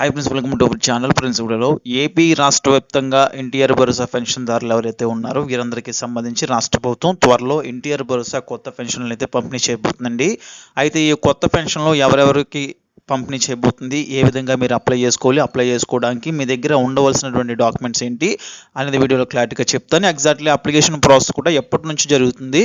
Hi friends welcome to channel friends వీడియోలో AP రాష్ట్ర వ్యాప్తంగా ఎన్టీఆర్ భరోసా పెన్షన్దారులు ఎవరైతే ఉన్నారో వీరందరికీ సంబంధించి రాష్ట్ర ప్రభుత్వం త్వరలో ఎన్టీఆర్ భరోసా కొత్త పెన్షన్లు అయితే పంపిణీ చేయబోతుందండి. అయితే ఈ కొత్త పెన్షన్లో ఎవరెవరికి పంపిణీ చేయబోతుంది. ఏ విధంగా మీరు అప్లై చేసుకోవాలి అప్లై చేసుకోవడానికి మీ దగ్గర ఉండవలసినటువంటి డాక్యుమెంట్స్ ఏంటి అనేది వీడియోలో క్లారిటీగా చెప్తాను. ఎగ్జాక్ట్లీ అప్లికేషన్ ప్రాసెస్ కూడా ఎప్పటి నుంచి జరుగుతుంది?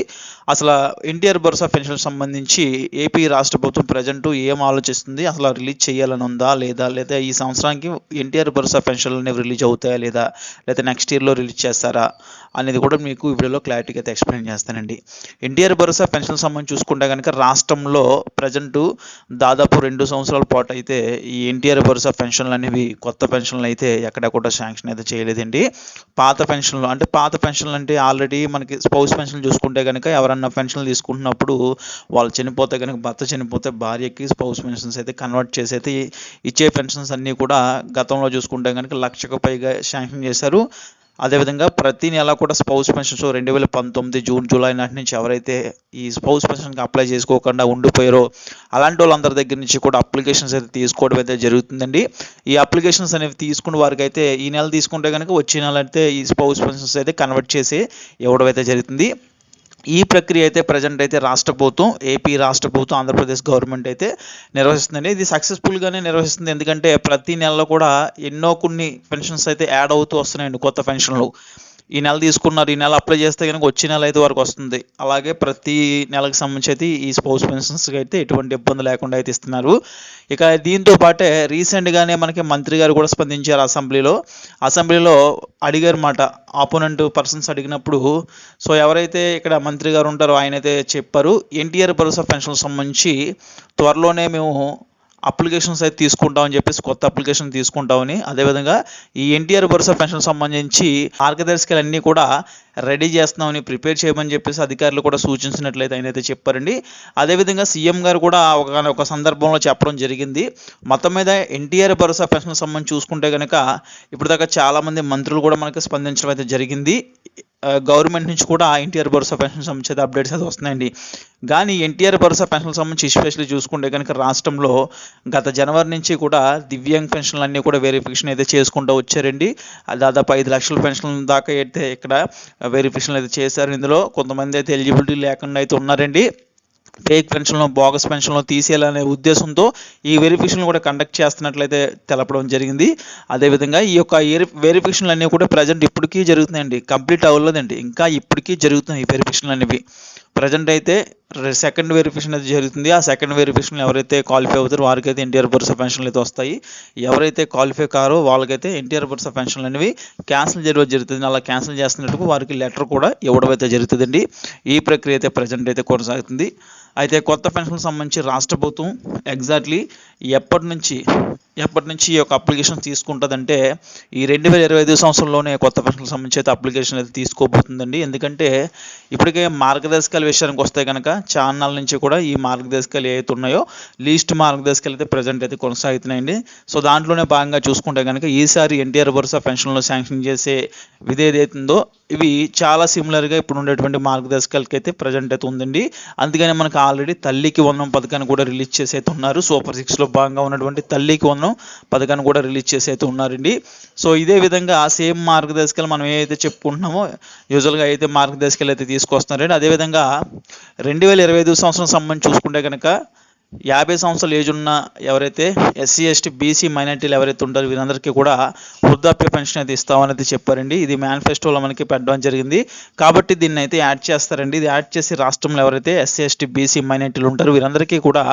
అసలు ఎన్టీఆర్ భరోసా పెన్షన్ సంబంధించి ఏపీ రాష్ట్ర ప్రభుత్వం ప్రజెంట్ ఏం ఆలోచిస్తుంది? అసలు రిలీజ్ చేయాలని ఉందా లేదా లేదా ఈ సంవత్సరానికి ఎన్టీఆర్ భరోసా పెన్షన్లు అనేవి రిలీజ్ అవుతాయా లేదా లేదా నెక్స్ట్ ఇయర్లో రిలీజ్ చేస్తారా అనేది కూడా మీకు వీడియోలో క్లారిటీగా అయితే ఎక్స్ప్లెయిన్ చేస్తానండి. ఎన్టీఆర్ భరోసా పెన్షన్ సంబంధించి చూసుకుంటే కనుక రాష్ట్రంలో ప్రజెంట్ దాదాపు రెండు సంవత్సరాలు పాటు అయితే ఈ ఎన్టీఆర్ భరోసా పెన్షన్లు అనేవి కొత్త పెన్షన్లు అయితే ఎక్కడ కూడా శాంక్షన్ అయితే చేయలేదండి. పాత పెన్షన్లు అంటే పాత పెన్షన్లు అంటే ఆల్రెడీ మనకి స్పౌస్ పెన్షన్ చూసుకుంటే కనుక ఎవరన్నా పెన్షన్లు తీసుకుంటున్నప్పుడు వాళ్ళు చనిపోతే కనుక భర్త చనిపోతే భార్యకి స్పౌస్ పెన్షన్స్ అయితే కన్వర్ట్ చేసి అయితే ఇచ్చే పెన్షన్స్ అన్నీ కూడా గతంలో చూసుకుంటే కనుక లక్షకు పైగా శాంక్షన్ చేశారు. అదేవిధంగా ప్రతి నెల కూడా స్పౌస్ పెన్షన్స్ రెండు వేల పంతొమ్మిది జూన్ జూలై నాటి నుంచి ఎవరైతే ఈ స్పౌస్ పెన్షన్కి అప్లై చేసుకోకుండా ఉండిపోయారో అలాంటి వాళ్ళందరి దగ్గర నుంచి కూడా అప్లికేషన్స్ అయితే తీసుకోవడం అయితే జరుగుతుందండి. ఈ అప్లికేషన్స్ అనేవి తీసుకున్న వారికి అయితే ఈ నెల తీసుకుంటే కనుక వచ్చే నెల అయితే ఈ స్పౌస్ పెన్షన్స్ అయితే కన్వర్ట్ చేసి ఇవ్వడం అయితే జరుగుతుంది. ఈ ప్రక్రియ అయితే ప్రజెంట్ అయితే రాష్ట్ర ప్రభుత్వం ఏపీ రాష్ట్ర ప్రభుత్వం ఆంధ్రప్రదేశ్ గవర్నమెంట్ అయితే నిర్వహిస్తుందండి. ఇది సక్సెస్ఫుల్గానే నిర్వహిస్తుంది. ఎందుకంటే ప్రతి నెలలో కూడా ఎన్నో కొన్ని పెన్షన్స్ అయితే యాడ్ అవుతూ వస్తున్నాయండి కొత్త పెన్షన్లు. ఈ నెల తీసుకున్నారు. ఈ నెల అప్లై చేస్తే కనుక వచ్చే నెల అయితే వరకు వస్తుంది. అలాగే ప్రతి నెలకు సంబంధించి అయితే ఈ స్పౌస్ పెన్షన్స్కి అయితే ఎటువంటి ఇబ్బంది లేకుండా అయితే ఇస్తున్నారు. ఇక దీంతో పాటే రీసెంట్గానే మనకి మంత్రి గారు కూడా స్పందించారు అసెంబ్లీలో. అసెంబ్లీలో అడిగారు మాట ఆపోనెంట్ పర్సన్స్ అడిగినప్పుడు సో ఎవరైతే ఇక్కడ మంత్రి గారు ఉంటారో ఆయన అయితే చెప్పారు. ఎన్టీఆర్ భరోసా పెన్షన్ సంబంధించి త్వరలోనే మేము అప్లికేషన్స్ అయితే తీసుకుంటామని చెప్పేసి కొత్త అప్లికేషన్ తీసుకుంటామని అదేవిధంగా ఈ ఎన్టీఆర్ భరోసా పెన్షన్ సంబంధించి మార్గదర్శకాలు అన్నీ కూడా రెడీ చేస్తున్నామని ప్రిపేర్ చేయమని చెప్పేసి అధికారులు కూడా సూచించినట్లయితే ఆయన అయితే చెప్పారండి. అదేవిధంగా సీఎం గారు కూడా ఒక ఒక సందర్భంలో చెప్పడం జరిగింది. మొత్తం మీద ఎన్టీఆర్ భరోసా పెన్షన్ సంబంధించి చూసుకుంటే కనుక ఇప్పటిదాకా చాలామంది మంత్రులు కూడా మనకి స్పందించడం అయితే జరిగింది. గవర్నమెంట్ నుంచి కూడా ఎన్టీఆర్ భరోసా పెన్షన్ సంబంధించి అప్డేట్స్ అయితే వస్తున్నాయండి. కానీ ఎన్టీఆర్ భరోసా పెన్షన్ సంబంధించి ఎస్పెషల్లీ చూసుకుంటే కనుక రాష్ట్రంలో గత జనవరి నుంచి కూడా దివ్యాంగ్ పెన్షన్లు అన్నీ కూడా వెరిఫికేషన్ అయితే చేసుకుంటూ వచ్చారండి. దాదాపు ఐదు లక్షల పెన్షన్ దాకా అయితే ఇక్కడ వెరిఫికేషన్లు అయితే చేశారు. ఇందులో కొంతమంది అయితే ఎలిజిబిలిటీ లేకుండా అయితే ఉన్నారండి. ఫేక్ పెన్షన్లు బోగస్ పెన్షన్లు తీసేయాలనే ఉద్దేశంతో ఈ వెరిఫికేషన్లు కూడా కండక్ట్ చేస్తున్నట్లయితే తెలపడం జరిగింది. అదేవిధంగా ఈ యొక్క వెరిఫికేషన్లు అన్నీ కూడా ప్రజెంట్ ఇప్పటికీ జరుగుతున్నాయండి. కంప్లీట్ అవ్వలేదండి. ఇంకా ఇప్పటికీ జరుగుతున్నాయి ఈ వెరిఫికేషన్లు అనేవి. ప్రజెంట్ అయితే సెకండ్ వెరిఫికేషన్ అయితే జరుగుతుంది. ఆ సెకండ్ వెరిఫికేషన్ ఎవరైతే క్వాలిఫై అవుతారో వారికైతే ఎన్టీఆర్ భరోసా పెన్షన్లు అయితే వస్తాయి. ఎవరైతే క్వాలిఫై కారో వాళ్ళకైతే ఎన్టీఆర్ భరోసా పెన్షన్లు అనేవి క్యాన్సిల్ చేయడం జరుగుతుంది. అలా క్యాన్సిల్ చేస్తున్నట్టు వారికి లెటర్ కూడా ఇవ్వడం అయితే జరుగుతుందండి. ఈ ప్రక్రియ అయితే ప్రజెంట్ అయితే కొనసాగుతుంది. అయితే కొత్త పెన్షన్కి సంబంధించి రాష్ట్ర ప్రభుత్వం ఎగ్జాక్ట్లీ ఎప్పటి నుంచి ఎప్పటి నుంచి ఈ యొక్క అప్లికేషన్ తీసుకుంటుందంటే ఈ రెండు వేల ఇరవై ఐదు సంవత్సరంలోనే కొత్త పెన్షన్ సంబంధించి అయితే అప్లికేషన్ అయితే తీసుకోబోతుందండి. ఎందుకంటే ఇప్పటికే మార్గదర్శకాల విషయానికి వస్తే కనుక ఛానల్ నుంచి కూడా ఈ మార్గదర్శకాలు ఏవైతే ఉన్నాయో లీస్ట్ మార్గదర్శకాలు అయితే ప్రజెంట్ అయితే కొనసాగుతున్నాయండి. సో దాంట్లోనే భాగంగా చూసుకుంటే కనుక ఈసారి ఎన్టీఆర్ భరోసా పెన్షన్లో శాంక్షన్ చేసే విధి ఏదైతుందో ఇవి చాలా సిమిలర్గా ఇప్పుడు ఉండేటువంటి మార్గదర్శకాలకి అయితే ప్రజెంట్ అయితే ఉందండి. అందుకని మనకు ఆల్రెడీ తల్లికి వందనం పథకాన్ని కూడా రిలీజ్ చేసి అయితే ఉన్నారు. సూపర్ సిక్స్లో భాగంగా ఉన్నటువంటి తల్లికి వందనం పథకాన్ని కూడా రిలీజ్ చేసి అయితే ఉన్నారండి. సో ఇదే విధంగా సేమ్ మార్గదర్శకాలు మనం ఏదైతే చెప్పుకుంటున్నామో యూజువల్గా అయితే మార్గదర్శకాలు అయితే తీసుకొస్తున్నారండి. అదేవిధంగా రెండు వేల ఇరవై ఐదు సంవత్సరం సంబంధించి చూసుకుంటే కనుక యాభై సంవత్సరాల ఏజ్ ఉన్న ఎవరైతే ఎస్సీ ఎస్టీ బీసీ మైనార్టీలు ఎవరైతే ఉంటారో వీరందరికీ కూడా వృద్ధాప్య పెన్షన్ అయితే ఇస్తామనేది చెప్పారండి. ఇది మేనిఫెస్టోలో మనకి పెట్టడం జరిగింది. కాబట్టి దీన్ని అయితే యాడ్ చేస్తారండి. ఇది యాడ్ చేసి రాష్ట్రంలో ఎవరైతే ఎస్సీ ఎస్టీ బీసీ మైనార్టీలు ఉంటారో వీరందరికీ కూడా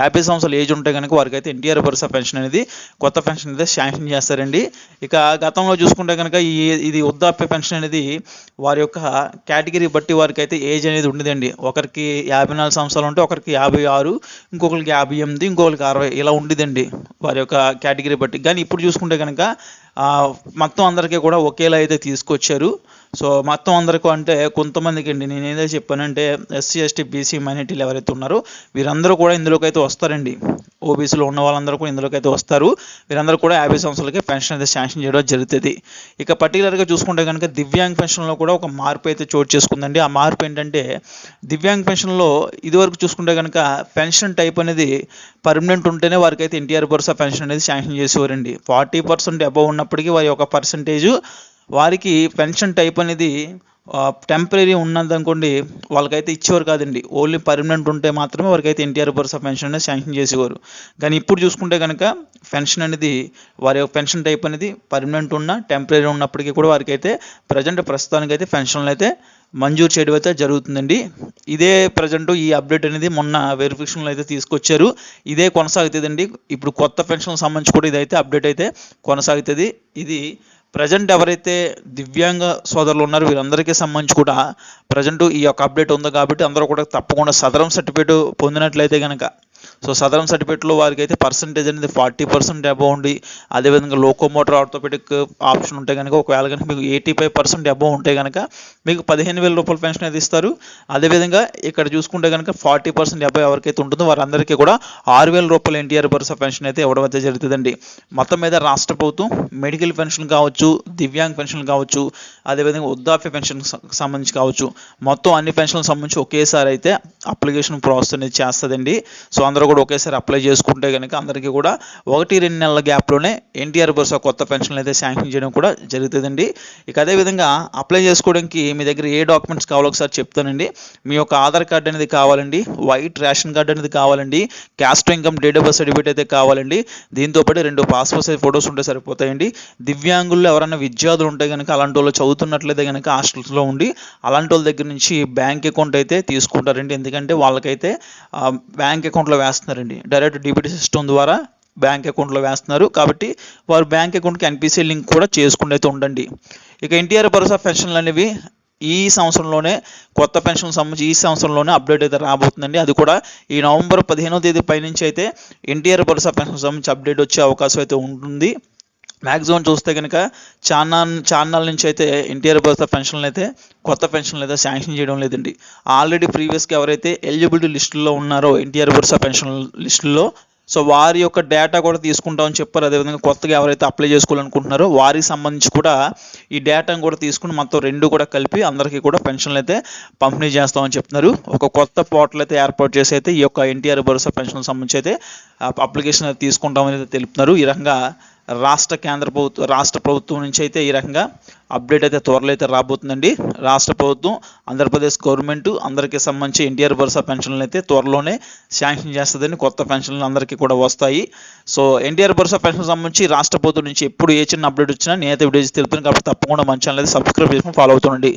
యాభై సంవత్సరాల ఏజ్ ఉంటే కనుక వారికి అయితే ఎన్టీఆర్ భరోసా పెన్షన్ అనేది కొత్త పెన్షన్ అయితే శాంక్షన్ చేస్తారండి. ఇక గతంలో చూసుకుంటే కనుక ఈ ఇది వృద్ధాప్య పెన్షన్ అనేది వారి యొక్క కేటగిరీ బట్టి వారికి అయితే ఏజ్ అనేది ఉండేదండి. ఒకరికి యాభై నాలుగు సంవత్సరాలు ఉంటే ఒకరికి యాభై ఆరు ఇంకొకరికి యాభై ఎనిమిది ఇంకొకరికి అరవై ఇలా ఉండేదండి వారి యొక్క కేటగిరీ బట్టి. కానీ ఇప్పుడు చూసుకుంటే కనుక మొత్తం అందరికీ కూడా ఒకేలా అయితే తీసుకొచ్చారు. సో మొత్తం అందరికీ అంటే కొంతమందికి అండి నేను ఏదైతే చెప్పానంటే ఎస్సీ ఎస్టీ బీసీ మైనార్టీలు ఎవరైతే ఉన్నారో వీరందరూ కూడా ఇందులోకి అయితే వస్తారండి. ఓబీసీలో ఉన్న వాళ్ళందరూ కూడా ఇందులోకి అయితే వస్తారు. వీరందరూ కూడా యాభై సంవత్సరాలకి పెన్షన్ అయితే శాంక్షన్ చేయడం జరుగుతుంది. ఇక పర్టికులర్గా చూసుకుంటే కనుక దివ్యాంగ్ పెన్షన్లో కూడా ఒక మార్పు అయితే చోటు చేసుకుందండి. ఆ మార్పు ఏంటంటే దివ్యాంగ్ పెన్షన్లో ఇదివరకు చూసుకుంటే కనుక పెన్షన్ టైప్ అనేది పర్మనెంట్ ఉంటేనే వారికి అయితే ఎన్టీఆర్ భరోసా పెన్షన్ అనేది శాంక్షన్ చేసేవారండి. ఫార్టీ పర్సెంట్ అబవ్ ఉన్నప్పటికీ వారి యొక్క పర్సంటేజు వారికి పెన్షన్ టైప్ అనేది టెంపరీ ఉన్నదనుకోండి వాళ్ళకైతే ఇచ్చేవారు కాదండి. ఓన్లీ పర్మనెంట్ ఉంటే మాత్రమే వారికైతే ఎన్టీఆర్ భరోసా పెన్షన్ అనేది శాంక్షన్ చేసేవారు. కానీ ఇప్పుడు చూసుకుంటే కనుక పెన్షన్ అనేది వారి యొక్క పెన్షన్ టైప్ అనేది పర్మనెంట్ ఉన్న టెంపరీ ఉన్నప్పటికీ కూడా వారికైతే ప్రజెంట్ ప్రస్తుతానికైతే పెన్షన్లు అయితే మంజూరు చేయడం అయితే జరుగుతుందండి. ఇదే ప్రజెంట్ ఈ అప్డేట్ అనేది మొన్న వెరిఫికేషన్లో అయితే తీసుకొచ్చారు. ఇదే కొనసాగుతుందండి. ఇప్పుడు కొత్త పెన్షన్ సంబంధించి కూడా ఇదైతే అప్డేట్ అయితే కొనసాగుతుంది. ఇది ప్రజెంట్ ఎవరైతే దివ్యాంగ సోదరులు ఉన్నారో వీరందరికీ సంబంధించి కూడా ప్రజెంట్ ఈ యొక్క అప్డేట్ ఉంది కాబట్టి అందరూ కూడా తప్పకుండా సదరం సర్టిఫికేట్ పొందినట్లయితే కనుక సో సదరం సర్టిఫికేట్లో వారికి అయితే పర్సంటేజ్ అనేది ఫార్టీ పర్సెంట్ అబౌవ్ ఉండి అదేవిధంగా లోకోమోటర్ ఆర్థోపెడిక్ ఆప్షన్ ఉంటే కనుక ఒకవేళ కనుక మీకు ఎయిటీ ఫైవ్ పర్సెంట్ అబౌవ్ ఉంటే కనుక మీకు పదిహేను వేల రూపాయల పెన్షన్ అయితే ఇస్తారు. అదేవిధంగా ఇక్కడ చూసుకుంటే కనుక ఫార్టీ పర్సెంట్ అబౌవ్ ఎవరికైతే ఉంటుందో వారందరికీ కూడా ఆరు వేల రూపాయల ఎన్టీఆర్ భరోసా పెన్షన్ అయితే ఇవ్వడం అయితే జరుగుతుందండి. మొత్తం మీద రాష్ట్ర ప్రభుత్వం మెడికల్ పెన్షన్ కావచ్చు దివ్యాంగ్ పెన్షన్ కావచ్చు అదేవిధంగా వృద్ధాప్య పెన్షన్ సంబంధించి కావచ్చు మొత్తం అన్ని పెన్షన్లకు సంబంధించి ఒకేసారి అయితే అప్లికేషన్ ప్రాసెస్ అనేది చేస్తుందండి. సో అందరూ కూడా ఒకేసారి అప్లై చేసుకుంటే కనుక అందరికీ కూడా ఒకటి రెండు నెలల గ్యాప్లోనే ఎన్టీఆర్ భరోసా కొత్త పెన్షన్లు అయితే శాంక్షన్ చేయడం కూడా జరుగుతుందండి. ఇక అదేవిధంగా అప్లై చేసుకోవడానికి మీ దగ్గర ఏ డాక్యుమెంట్స్ కావాలో ఒకసారి చెప్తానండి. మీ యొక్క ఆధార్ కార్డు అనేది కావాలండి వైట్ రేషన్ కార్డు అనేది కావాలండి caste income date of birth certificate అయితే కావాలండి. దీంతోపాటు రెండు పాస్పోర్ట్ సైజ్ ఫొటోస్ ఉంటే సరిపోతాయండి. దివ్యాంగుల్లో ఎవరైనా విద్యార్థులు ఉంటే కనుక అలాంటి వాళ్ళు చదువుతున్నట్లయితే కనుక హాస్టల్స్లో ఉండి అలాంటి వాళ్ళ దగ్గర నుంచి బ్యాంక్ అకౌంట్ అయితే తీసుకుంటారండి. ఎందుకంటే వాళ్ళకైతే బ్యాంక్ అకౌంట్లో వేస్తున్నారండి. డైరెక్ట్ డిబిటీ సిస్టమ్ ద్వారా బ్యాంక్ అకౌంట్లో వేస్తున్నారు. కాబట్టి వారు బ్యాంక్ అకౌంట్కి ఎన్పిసి లింక్ కూడా చేసుకుని అయితే ఉండండి. ఇక ఎన్టీఆర్ భరోసా పెన్షన్లు అనేవి ఈ సంవత్సరంలోనే కొత్త పెన్షన్ సంబంధించి ఈ సంవత్సరంలోనే అప్డేట్ అయితే రాబోతుందండి. అది కూడా ఈ నవంబర్ పదిహేనో తేదీ పైనుంచి అయితే ఎన్టీఆర్ భరోసా పెన్షన్ సంబంధించి అప్డేట్ వచ్చే అవకాశం అయితే ఉంటుంది. మ్యాక్సిమం చూస్తే కనుక చాలా ఛానల్ నుంచి అయితే ఎన్టీఆర్ భరోసా పెన్షన్లు అయితే కొత్త పెన్షన్లు అయితే శాంక్షన్ చేయడం లేదండి. ఆల్రెడీ ప్రీవియస్గా ఎవరైతే ఎలిజిబిలిటీ లిస్టులో ఉన్నారో ఎన్టీఆర్ భరోసా పెన్షన్ లిస్టులో సో వారి యొక్క డేటా కూడా తీసుకుంటామని చెప్పారు. అదేవిధంగా కొత్తగా ఎవరైతే అప్లై చేసుకోవాలనుకుంటున్నారో వారికి సంబంధించి కూడా ఈ డేటాను కూడా తీసుకుని మొత్తం రెండు కూడా కలిపి అందరికీ కూడా పెన్షన్లు అయితే పంపిణీ చేస్తామని చెప్తున్నారు. ఒక కొత్త పోర్టల్ అయితే ఏర్పాటు చేసి అయితే ఈ యొక్క ఎన్టీఆర్ భరోసా పెన్షన్ సంబంధించి అయితే అప్లికేషన్ అయితే తీసుకుంటామని అయితే తెలుపుతున్నారు. ఈ రకంగా రాష్ట్ర కేంద్ర ప్రభుత్వం రాష్ట్ర ప్రభుత్వం నుంచి అయితే ఈ రకంగా అప్డేట్ అయితే త్వరలో అయితే రాబోతుందండి. రాష్ట్ర ప్రభుత్వం ఆంధ్రప్రదేశ్ గవర్నమెంట్ అందరికీ సంబంధించి ఎన్టీఆర్ భరోసా పెన్షన్లు అయితే త్వరలోనే శాంక్షన్ చేస్తుందని కొత్త పెన్షన్లు అందరికీ కూడా వస్తాయి. సో ఎన్టీఆర్ భరోసా పెన్షన్ సంబంధించి రాష్ట్ర ప్రభుత్వం నుంచి ఎప్పుడు ఏ చిన్న అప్డేట్ వచ్చినా నేనైతే వీడియోస్ తెలుపుతాను. కాబట్టి తప్పకుండా మంచి ఛానల్ అయితే సబ్స్క్రైబ్ చేసుకుని ఫాలో అవుతుండండి.